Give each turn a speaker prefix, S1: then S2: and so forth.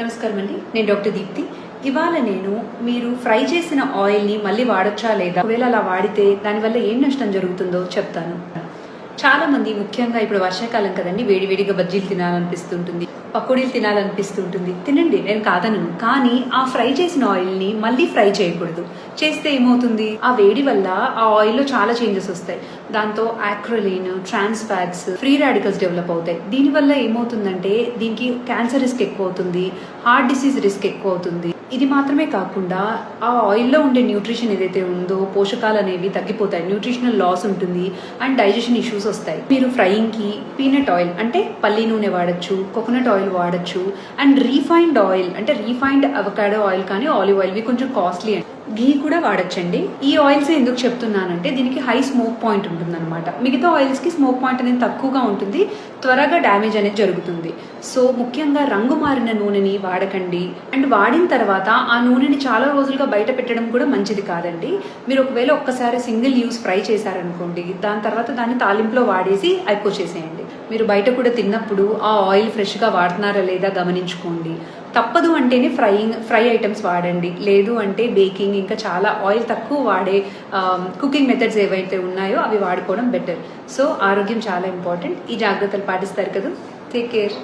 S1: నమస్కారం అండి నేను డాక్టర్ దీప్తి. ఇవాళ నేను మీరు ఫ్రై చేసిన ఆయిల్ని మళ్ళీ వాడొచ్చా లేదా? ఒకవేళ అలా వాడితే దానివల్ల ఏం నష్టం జరుగుతుందో చెప్తాను. చాలా మంది ముఖ్యంగా ఇప్పుడు వర్షాకాలం కదండి వేడివేడిగా బజ్జీలు తినాలనిపిస్తుంటుంది పకోడీలు తినాలనిపిస్తుంటుంది. తినండి నేను కాదనను. కానీ ఆ ఫ్రై చేసిన ఆయిల్ని మళ్ళీ ఫ్రై చేయకూడదు. చేస్తే ఏమవుతుంది? ఆ వేడి వల్ల ఆ ఆయిల్లో చాలా చేంజెస్ వస్తాయి. దాంతో acrolein trans fats free radicals develop అవుతాయి. దీనివల్ల ఏమవుతుందంటే దీనికి క్యాన్సర్ రిస్క్ ఎక్కువ అవుతుంది హార్ట్ డిసీజ్ రిస్క్ ఎక్కువ అవుతుంది ఇది మాత్రమే కాకుండా ఆ ఆయిల్లో ఉండే న్యూట్రిషన్ ఏదైతే ఉందో పోషకాలు అనేవి తగ్గిపోతాయి. న్యూట్రిషనల్ లాస్ ఉంటుంది. అండ్ డైజెషన్ ఇష్యూస్ వస్తాయి. మీరు ఫ్రైయింగ్కి పీనట్ ఆయిల్ అంటే పల్లి నూనె వాడచ్చు కోకోనట్ ఆయిల్ వాడచ్చు అండ్ రీఫైన్డ్ ఆయిల్ అంటే రీఫైన్డ్ అవకాడో ఆయిల్ కానీ ఆలివ్ ఆయిల్ ఇవి కొంచెం కాస్ట్లీ గీ కూడా వాడచ్చండి. ఈ ఆయిల్స్ ఎందుకు చెప్తున్నానంటే దీనికి హై స్మోక్ పాయింట్ ఉంటుందన్నమాట. మిగతా ఆయిల్స్కి స్మోక్ పాయింట్ అనేది తక్కువగా ఉంటుంది. త్వరగా డ్యామేజ్ అనేది జరుగుతుంది. సో ముఖ్యంగా రంగు మారిన నూనెని వాడకండి. అండ్ వాడిన తర్వాత ఆ నూనెని చాలా రోజులుగా బయట పెట్టడం కూడా మంచిది కాదండి. మీరు ఒకవేళ ఒక్కసారి సింగిల్ యూస్ ఫ్రై చేశారనుకోండి దాని తర్వాత దాన్ని తాలింపులో వాడేసి అయిపోచేసేయండి. మీరు బయట కూడా తిన్నప్పుడు ఆ ఆయిల్ ఫ్రెష్గా వాడుతున్నారా లేదా గమనించుకోండి. తప్పదు అంటేనే ఫ్రైయింగ్ ఫ్రై ఐటమ్స్ వాడండి. లేదు అంటే బేకింగ్ ఇంకా చాలా ఆయిల్ తక్కువ వాడే కుకింగ్ మెథడ్స్ ఏవైతే ఉన్నాయో అవి వాడుకోవడం బెటర్. సో ఆరోగ్యం చాలా ఇంపార్టెంట్. ఈ జాగ్రత్తలు పాటిస్తారు కదా. Take care.